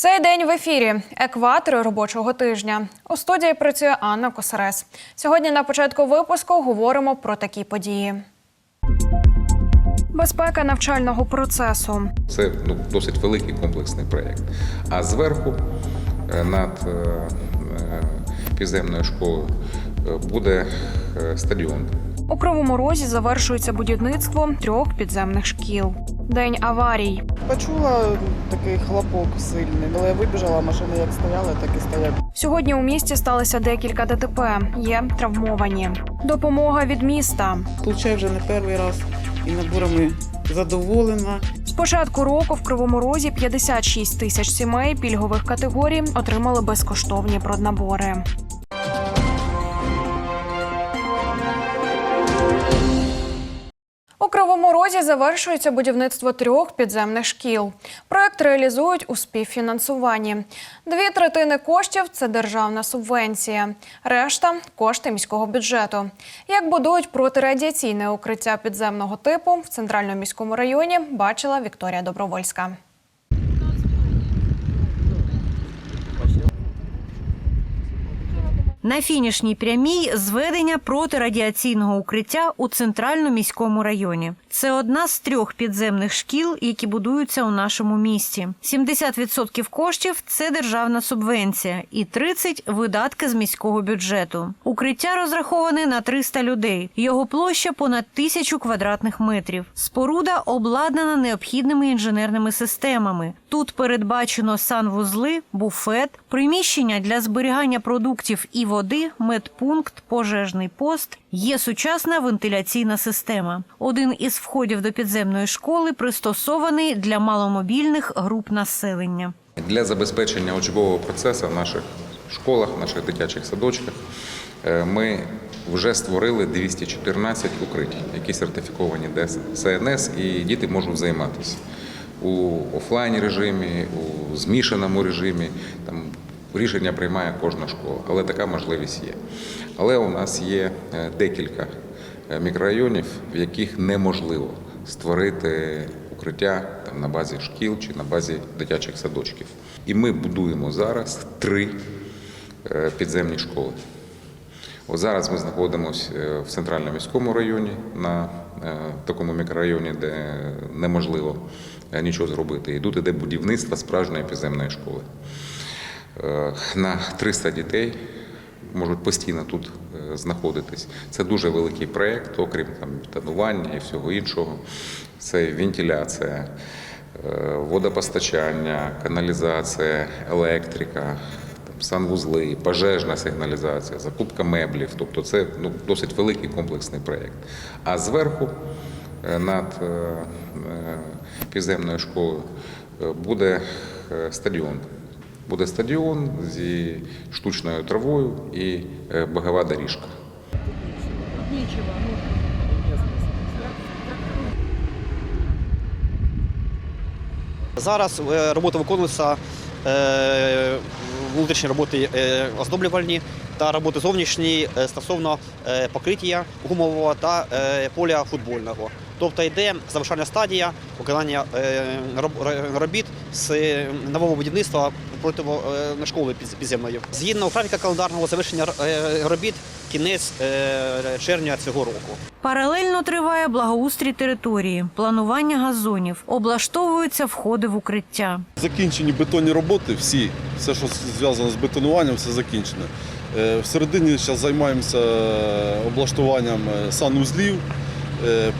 Цей день в ефірі екватори робочого тижня. У студії працює Анна Косарес. Сьогодні на початку випуску говоримо про такі події. Безпека навчального процесу. Це ну, досить великий комплексний проєкт. А зверху е, над е, е, підземною школою буде стадіон. У Кривому Розі завершується будівництво трьох підземних шкіл. День аварій. Почула такий хлопок сильний, але я вибіжала, машини як стояли, так і стоять. Сьогодні у місті сталося декілька ДТП. Є травмовані. Допомога від міста. Получаю вже не перший раз і наборами задоволена. З початку року в Кривому Розі 56 тисяч сімей пільгових категорій отримали безкоштовні проднабори. У Кривому Розі завершується будівництво трьох підземних шкіл. Проект реалізують у співфінансуванні. Дві третини коштів це державна субвенція, решта кошти міського бюджету. Як будують протирадіаційне укриття підземного типу в центральному міському районі, бачила Вікторія Добровольська. На фінішній прямій зведення протирадіаційного укриття у центральному міському районі. Це одна з трьох підземних шкіл, які будуються у нашому місті. 70% коштів це державна субвенція, і 30 – видатки з міського бюджету. Укриття розраховане на 300 людей. Його площа понад тисячу квадратних метрів. Споруда обладнана необхідними інженерними системами. Тут передбачено санвузли, буфет, приміщення для зберігання продуктів і води, медпункт, пожежний пост. Є сучасна вентиляційна система. Один із входів до підземної школи пристосований для маломобільних груп населення. Для забезпечення учбового процесу в наших школах, в наших дитячих садочках е, ми вже створили 214 укриттів, які сертифіковані ДСНС, і діти можуть займатися у офлайн режимі, у змішаному режимі. Там рішення приймає кожна школа, але така можливість є. Але у нас є е, декілька е, мікрорайонів, в яких неможливо створити укриття там на базі шкіл чи на базі дитячих садочків. І ми будуємо зараз три е, підземні школи. От зараз ми знаходимося в центральному міському районі на такому мікрорайоні, де неможливо нічого зробити. І тут іде будівництво справжньої підземної школи. Е, На 300 дітей можуть постійно тут е, знаходитись. Це дуже великий проєкт, окрім там бетонування і всього іншого. Це вентиляція, е, водопостачання, каналізація, електрика, санвузли, пожежна сигналізація, закупка меблів. Тобто це ну, досить великий комплексний проєкт. А зверху е, над е, е, підземною школою е, буде е, стадіон. Буде стадіон зі штучною травою і е, бегова доріжка. Зараз е, робота виконується е, внутрішні роботи е, оздоблювальні та роботи зовнішні е, стосовно е, покриття гумового та е, поля футбольного. Тобто йде завершальна стадія виконання е, робіт з е, нового будівництва проти е, школи під- підземної. Згідно графіка календарного завершення робіт кінець червня цього року. Паралельно триває благоустрій території, планування газонів, облаштовуються входи в укриття. Закінчені бетонні роботи, всі, все, що зв'язано з бетонуванням, все закінчено. Е, Всередині зараз займаємося облаштуванням санузлів,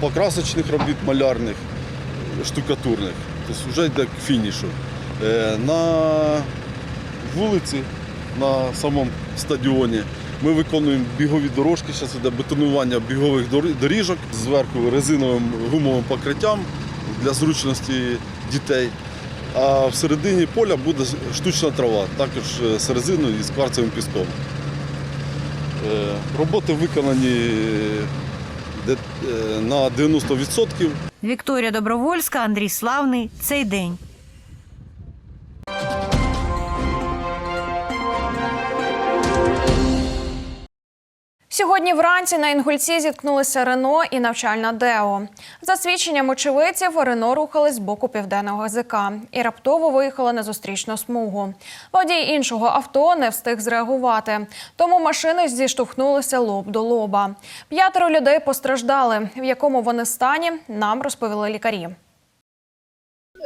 покрасочних робіт малярних, е, штукатурних. Тобто вже йде к фінішу. Е, На вулиці, на самому стадіоні ми виконуємо бігові дорожки, зараз йде бетонування бігових доріжок зверху резиновим гумовим покриттям для зручності дітей. А всередині поля буде штучна трава, також е, з резиною і з кварцевим піском. Е, Роботи виконані е, е, на 90%. Вікторія Добровольська, Андрій Славний. Цей день. Сьогодні вранці на Інгульці зіткнулися Рено і навчальна Део. За свідченням очевидців, Рено рухались з боку південного ГЗК і раптово виїхали на зустрічну смугу. Водій іншого авто не встиг зреагувати, тому машини зіштовхнулися лоб до лоба. П'ятеро людей постраждали. В якому вони стані, нам розповіли лікарі.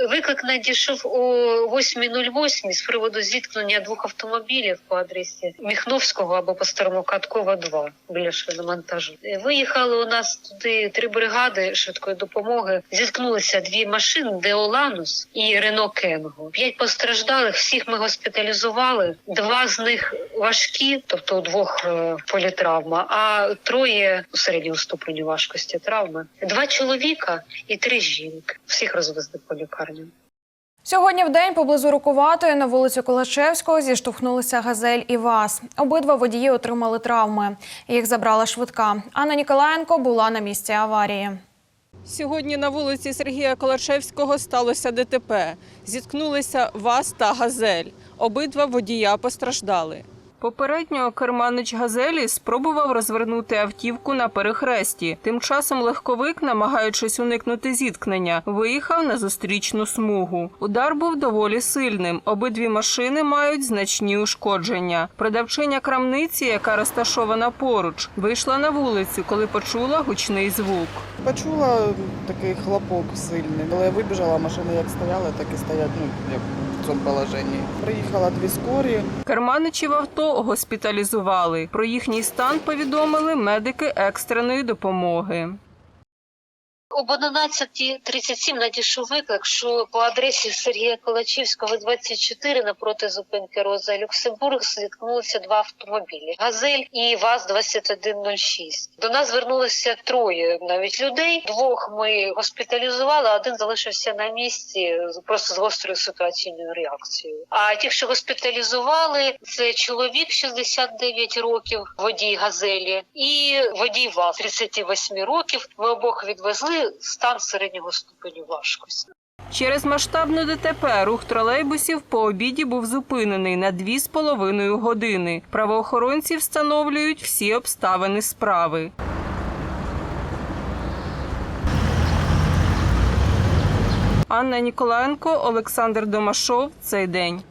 Виклик надійшов о 8.08 з приводу зіткнення двох автомобілів по адресі Міхновського або по старому Каткова 2 біля шиномонтажу. Виїхали у нас туди три бригади швидкої допомоги. Зіткнулися дві машини Деоланус і Рено Кенго. П'ять постраждалих. Всіх ми госпіталізували. Два з них важкі, тобто у двох е, політравма, а троє у середньому ступені важкості травми. Два чоловіка і три жінки. Всіх розвезли по лікарням. Сьогодні в день поблизу Рукуватої на вулицю Колачевського зіштовхнулися Газель і ВАЗ. Обидва водії отримали травми. Їх забрала швидка. Анна Ніколаєнко була на місці аварії. Сьогодні на вулиці Сергія Колачевського сталося ДТП. Зіткнулися ВАЗ та Газель. Обидва водія постраждали. Попередньо керманич Газелі спробував розвернути автівку на перехресті. Тим часом легковик, намагаючись уникнути зіткнення, виїхав на зустрічну смугу. Удар був доволі сильним. Обидві машини мають значні ушкодження. Продавчиня крамниці, яка розташована поруч, вийшла на вулицю, коли почула гучний звук. Почула такий хлопок сильний. Коли я вибіжала, машини як стояли, так і стоять, ну, як в цьому положенні. Приїхала дві скорі. Керманичів авто госпіталізували. Про їхній стан повідомили медики екстреної допомоги. Об 11.37 надійшов виклик, що по адресі Сергія Колачівського, 24, напроти зупинки Роза Люксембург, зіткнулися два автомобілі Газель і ВАЗ-2106. До нас звернулося троє навіть людей. Двох ми госпіталізували, один залишився на місці просто з гострою ситуаційною реакцією. А ті, що госпіталізували, це чоловік 69 років, водій Газелі, і водій ВАЗ 38 років. Ми обох відвезли стан середнього ступеню важкості. Через масштабну ДТП рух тролейбусів по обіді був зупинений на дві з половиною години. Правоохоронці встановлюють всі обставини справи. Анна Ніколаєнко, Олександр Домашов. Цей день.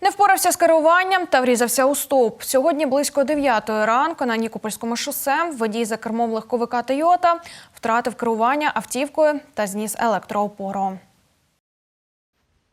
Не впорався з керуванням та врізався у стовп. Сьогодні близько 9 ранку на Нікопольському шосе водій за кермом легковика Тойота втратив керування автівкою та зніс електроопору.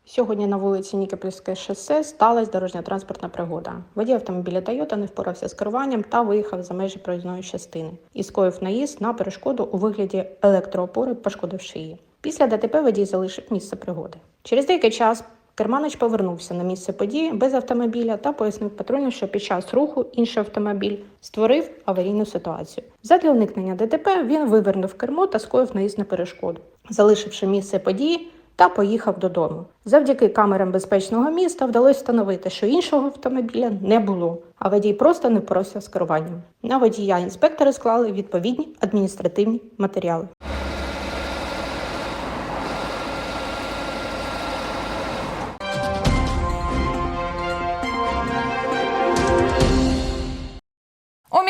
Сьогодні на вулиці Нікопольське шосе сталася дорожньо-транспортна пригода. Водій автомобіля Тойота не впорався з керуванням та виїхав за межі проїзної частини і скоїв наїзд на перешкоду у вигляді електроопори, пошкодивши її. Після ДТП водій залишив місце пригоди. Через деякий час керманич повернувся на місце події без автомобіля та пояснив патрульним, що під час руху інший автомобіль створив аварійну ситуацію. Задля уникнення ДТП він вивернув кермо та скоїв наїзд на перешкоду, залишивши місце події та поїхав додому. Завдяки камерам безпечного міста вдалося встановити, що іншого автомобіля не було, а водій просто не впорався з керуванням. На водія інспектори склали відповідні адміністративні матеріали.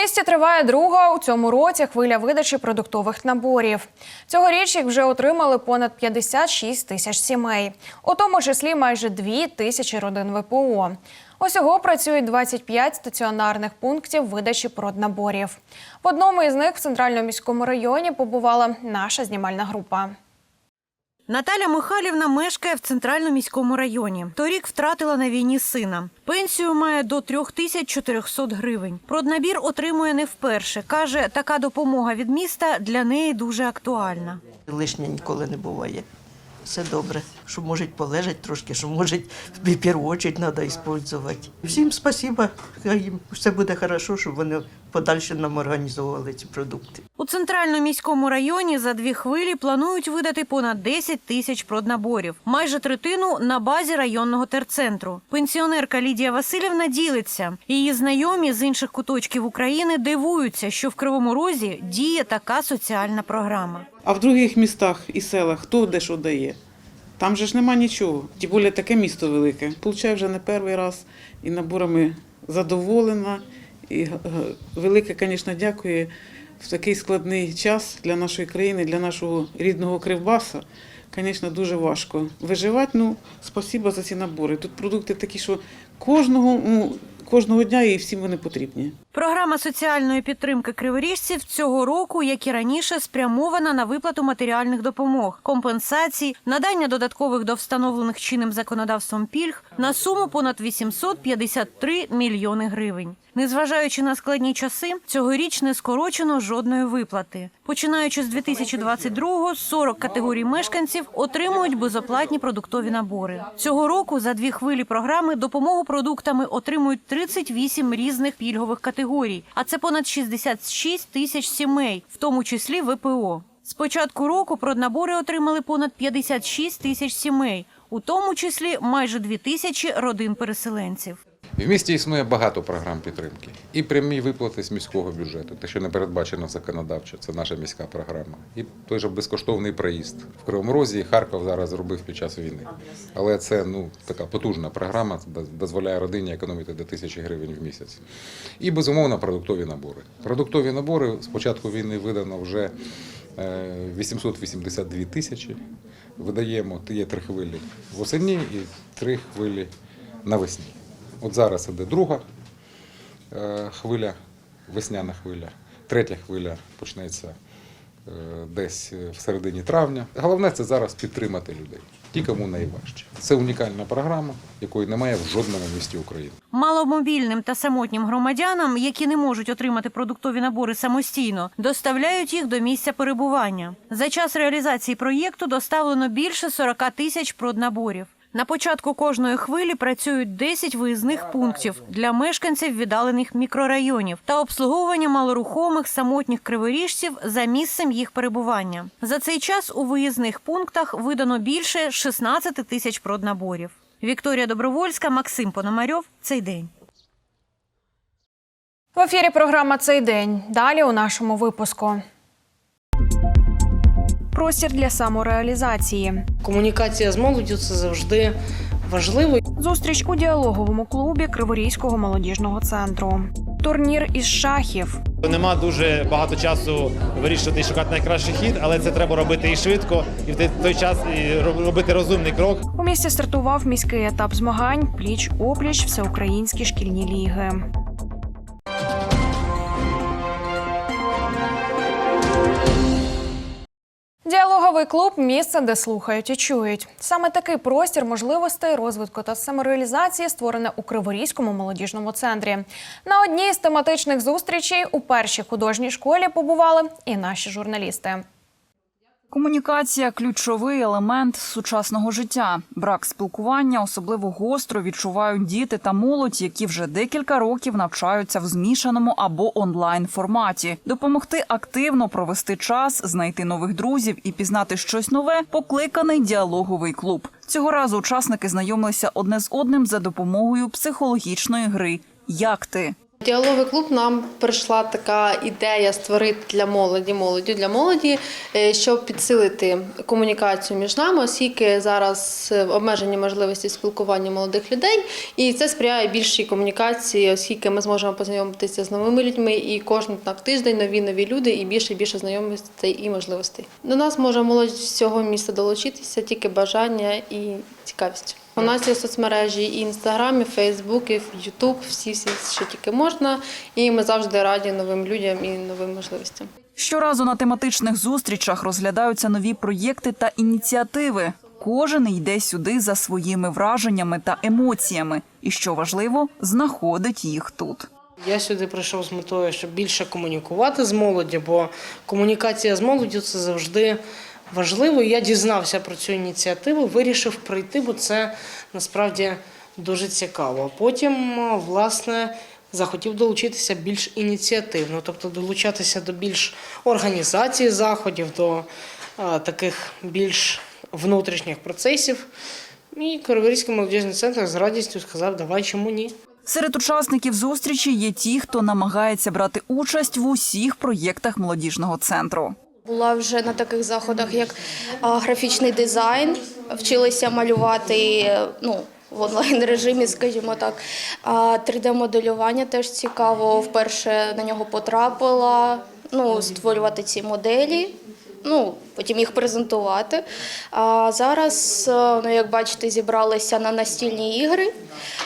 Місті триває друга у цьому році хвиля видачі продуктових наборів. Цьогоріч їх вже отримали понад 56 тисяч сімей, у тому числі майже 2 тисячі родин ВПО. Усього працюють 25 стаціонарних пунктів видачі проднаборів. В одному із них в центральному міському районі побувала наша знімальна група. Наталя Михайлівна мешкає в центральному міському районі. Торік втратила на війні сина. Пенсію має до 3400 гривень. Проднабір отримує не вперше. Каже, така допомога від міста для неї дуже актуальна. Лишня ніколи не буває. Все добре, що можуть полежати трошки, що можуть в першу чергу треба використовувати. Всім спасіба, хай їм все буде добре, щоб вони подальше нам організовували ці продукти. У центральному міському районі за дві хвилі планують видати понад 10 тисяч проднаборів, майже третину на базі районного терцентру. Пенсіонерка Лідія Васильівна ділиться. Її знайомі з інших куточків України дивуються, що в Кривому Розі діє така соціальна програма. А в других містах і селах хто де що дає? Там же ж нема нічого. Тим більше таке місто велике. Получаю вже не перший раз і наборами задоволена, І е, велике, звісно, дякую в такий складний час для нашої країни, для нашого рідного Кривбаса. Звісно, дуже важко виживати. Ну, спасибо за ці набори. Тут продукти такі, що кожного, ну, кожного дня і всім вони потрібні. Програма соціальної підтримки криворіжців цього року, як і раніше, спрямована на виплату матеріальних допомог, компенсацій, надання додаткових до встановлених чинним законодавством пільг на суму понад 853 мільйони гривень. Незважаючи на складні часи, цьогоріч не скорочено жодної виплати. Починаючи з 2022-го, 40 категорій мешканців отримують безоплатні продуктові набори. Цього року за дві хвилі програми допомогу продуктами отримують 38 різних пільгових категорій, а це понад 66 тисяч сімей, в тому числі ВПО. З початку року проднабори отримали понад 56 тисяч сімей, у тому числі майже 2 тисячі родин переселенців. В місті існує багато програм підтримки. І прямі виплати з міського бюджету, те, що не передбачено законодавчо, це наша міська програма. І той же безкоштовний проїзд. В Кривому Розі Харків зараз зробив під час війни. Але це ну, така потужна програма, дозволяє родині економити до тисячі гривень в місяць. І, безумовно, продуктові набори. Продуктові набори з початку війни видано вже е, 882 тисячі. Видаємо, є три хвилі восені і три хвилі навесні. От зараз іде друга е, хвиля, весняна хвиля, третя хвиля почнеться е, десь в середині травня. Головне це зараз підтримати людей. Ті, кому найважче. Це унікальна програма, якої немає в жодному місті України. Маломобільним та самотнім громадянам, які не можуть отримати продуктові набори самостійно, доставляють їх до місця перебування. За час реалізації проєкту доставлено більше 40 тисяч проднаборів. На початку кожної хвилі працюють 10 виїзних пунктів для мешканців віддалених мікрорайонів та обслуговування малорухомих самотніх криворіжців за місцем їх перебування. За цей час у виїзних пунктах видано більше 16 тисяч проднаборів. Вікторія Добровольська, Максим Пономарьов. Цей день. В ефірі програма цей день. Далі у нашому випуску. Простір для самореалізації. Комунікація з молоддю це завжди важливо. Зустріч у діалоговому клубі Криворізького молодіжного центру. Турнір із шахів. Нема дуже багато часу вирішувати і шукати найкращий хід, але це треба робити і швидко, і в той час і робити розумний крок. У місті стартував міський етап змагань пліч опліч всеукраїнські шкільні ліги. Діалоговий клуб місце, де слухають і чують. Саме такий простір можливостей розвитку та самореалізації створене у Криворізькому молодіжному центрі. На одній з тематичних зустрічей у першій художній школі побували і наші журналісти. Комунікація ключовий елемент сучасного життя. Брак спілкування особливо гостро відчувають діти та молодь, які вже декілька років навчаються в змішаному або онлайн форматі. Допомогти активно провести час, знайти нових друзів і пізнати щось нове. Покликаний діалоговий клуб. Цього разу учасники знайомилися одне з одним за допомогою психологічної гри. Як ти? Діалоговий клуб нам прийшла така ідея створити для молоді, молоді для молоді, е, щоб підсилити комунікацію між нами, оскільки зараз е, обмежені можливості спілкування молодих людей, і це сприяє більшій комунікації, оскільки ми зможемо познайомитися з новими людьми, і кожен так тиждень нові нові люди, і більше і більше знайомостей і можливостей. До нас може молодь з цього міста долучитися, тільки бажання і цікавість. У нас є соцмережі і Інстаграм, і Фейсбук, і Ютуб, всі всі що тільки можна. І ми завжди раді новим людям і новим можливостям. Щоразу на тематичних зустрічах розглядаються нові проєкти та ініціативи. Кожен йде сюди за своїми враженнями та емоціями, і що важливо, знаходить їх тут. Я сюди прийшов з метою, щоб більше комунікувати з молоддю, бо комунікація з молоддю це завжди важливо. Я дізнався про цю ініціативу, вирішив прийти, бо це насправді дуже цікаво. Потім, власне, захотів долучитися більш ініціативно, тобто долучатися до більш організації заходів, до а, таких більш внутрішніх процесів. І Криворізький молодіжний центр з радістю сказав, давай чому ні. Серед учасників зустрічі є ті, хто намагається брати участь в усіх проєктах молодіжного центру. Була вже на таких заходах, як графічний дизайн, вчилися малювати ну, в онлайн режимі, скажімо так. А 3D-моделювання теж цікаво. Вперше на нього потрапила. Ну, створювати ці моделі. Ну, потім їх презентувати. А зараз, е, ну як бачите, зібралися на настільні ігри,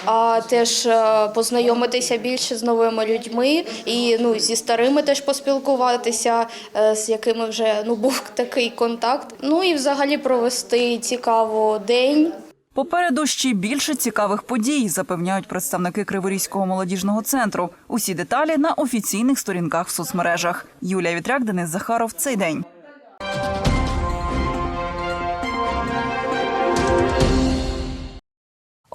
а теж е, познайомитися більше з новими людьми і ну, зі старими теж поспілкуватися, е, з якими вже ну, був такий контакт. Ну і взагалі провести цікаво день. Попереду ще більше цікавих подій, запевняють представники Криворізького молодіжного центру. Усі деталі на офіційних сторінках в соцмережах. Юлія Вітряк, Денис Захаров. Цей день.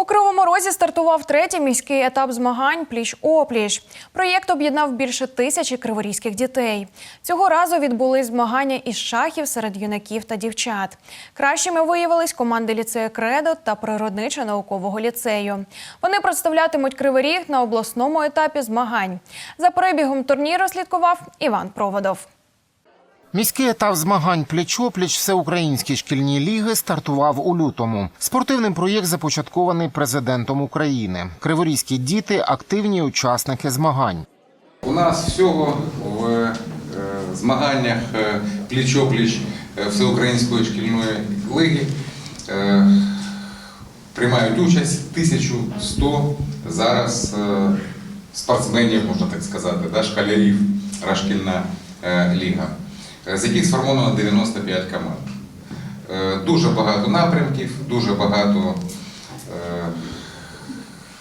У Кривому Розі стартував третій міський етап змагань Пліч-опліч. Проєкт об'єднав більше тисячі криворізьких дітей. Цього разу відбулись змагання із шахів серед юнаків та дівчат. Кращими виявились команди ліцею Кредо та природничо-наукового ліцею. Вони представлятимуть Кривий на обласному етапі змагань. За перебігом турніру слідкував Іван Проводов. Міський етап змагань пліч-опліч всеукраїнські шкільні ліги стартував у лютому. Спортивний проєкт започаткований президентом України. Криворізькі діти активні учасники змагань. У нас всього в е, змаганнях е, пліч-опліч е, Всеукраїнської шкільної лиги приймають участь 1100 зараз спортсменів, можна так сказати, да, школярів, шкільна е, ліга, з яких сформовано 95 команд. Е, Дуже багато напрямків, дуже багато е,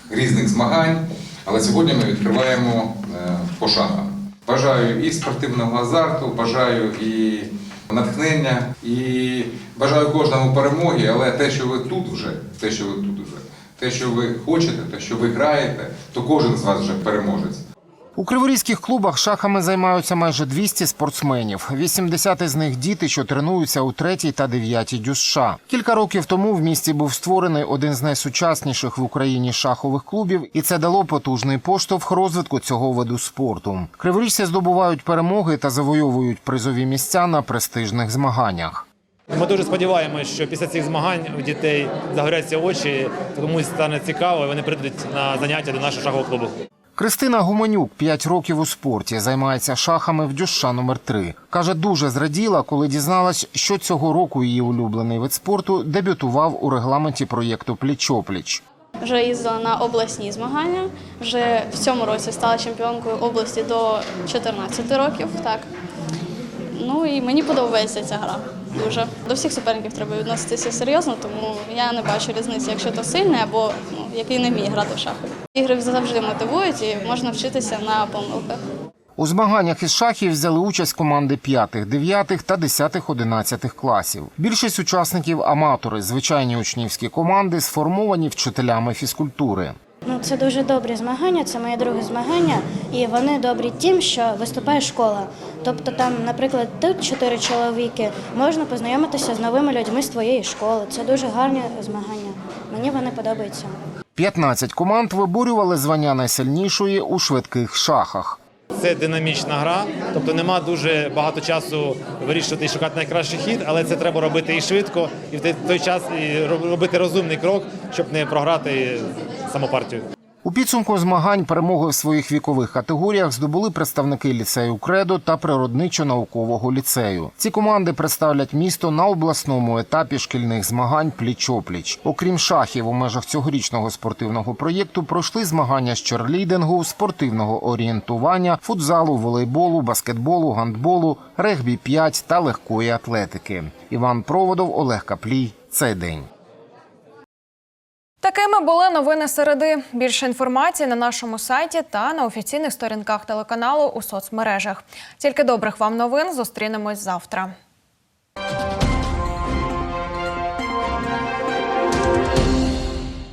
різних змагань. Але сьогодні ми відкриваємо е, по. Бажаю і спортивного азарту, бажаю і натхнення, і бажаю кожному перемоги, але те, що ви тут вже, те, що ви тут вже, те, що ви хочете, те, що ви граєте, то кожен з вас вже переможець. У криворізьких клубах шахами займаються майже 200 спортсменів. 80 із них діти, що тренуються у третій та дев'ятій ДЮСШ. Кілька років тому в місті був створений один з найсучасніших в Україні шахових клубів, і це дало потужний поштовх розвитку цього виду спорту. Криворіжці здобувають перемоги та завойовують призові місця на престижних змаганнях. Ми дуже сподіваємося, що після цих змагань у дітей загоряться очі, комусь стане цікаво, і вони прийдуть на заняття до нашого шахового клубу. Кристина Гуманюк 5 років у спорті, займається шахами в дюша номер 3 Каже, дуже зраділа, коли дізналась, що цього року її улюблений вид спорту дебютував у регламенті проєкту Пліч-опліч. Вже їздила на обласні змагання. Вже в цьому році стала чемпіонкою області до 14 років. Так. Ну і мені подобається ця гра. Дуже до всіх суперників треба відноситися серйозно, тому я не бачу різниці, якщо то сильний або ну, який не вміє грати в шахи. Ігри завжди мотивують і можна вчитися на помилках. У змаганнях із шахів взяли участь команди 5, 9 та 10, 11 класів. Більшість учасників аматори, звичайні учнівські команди, сформовані вчителями фізкультури. Ну, це дуже добрі змагання, це моє друге змагання, і вони добрі тим, що виступає школа. Тобто, там, наприклад, тут чотири чоловіки, можна познайомитися з новими людьми з твоєї школи. Це дуже гарні змагання. Мені вони подобаються. 15 команд виборювали звання найсильнішої у швидких шахах. Це динамічна гра, тобто нема дуже багато часу вирішувати і шукати найкращий хід, але це треба робити і швидко, і в той- час і робити розумний крок, щоб не програти саму партію. У підсумку змагань перемоги в своїх вікових категоріях здобули представники ліцею Кредо та природничо-наукового ліцею. Ці команди представлять місто на обласному етапі шкільних змагань пліч-опліч. Окрім шахів, у межах цьогорічного спортивного проєкту пройшли змагання з черлідингу, спортивного орієнтування, футзалу, волейболу, баскетболу, гандболу, регбі 5 та легкої атлетики. Іван Проводов, Олег Каплій. Цей день. Такими були новини середи. Більше інформації на нашому сайті та на офіційних сторінках телеканалу у соцмережах. Тільки добрих вам новин зустрінемось завтра.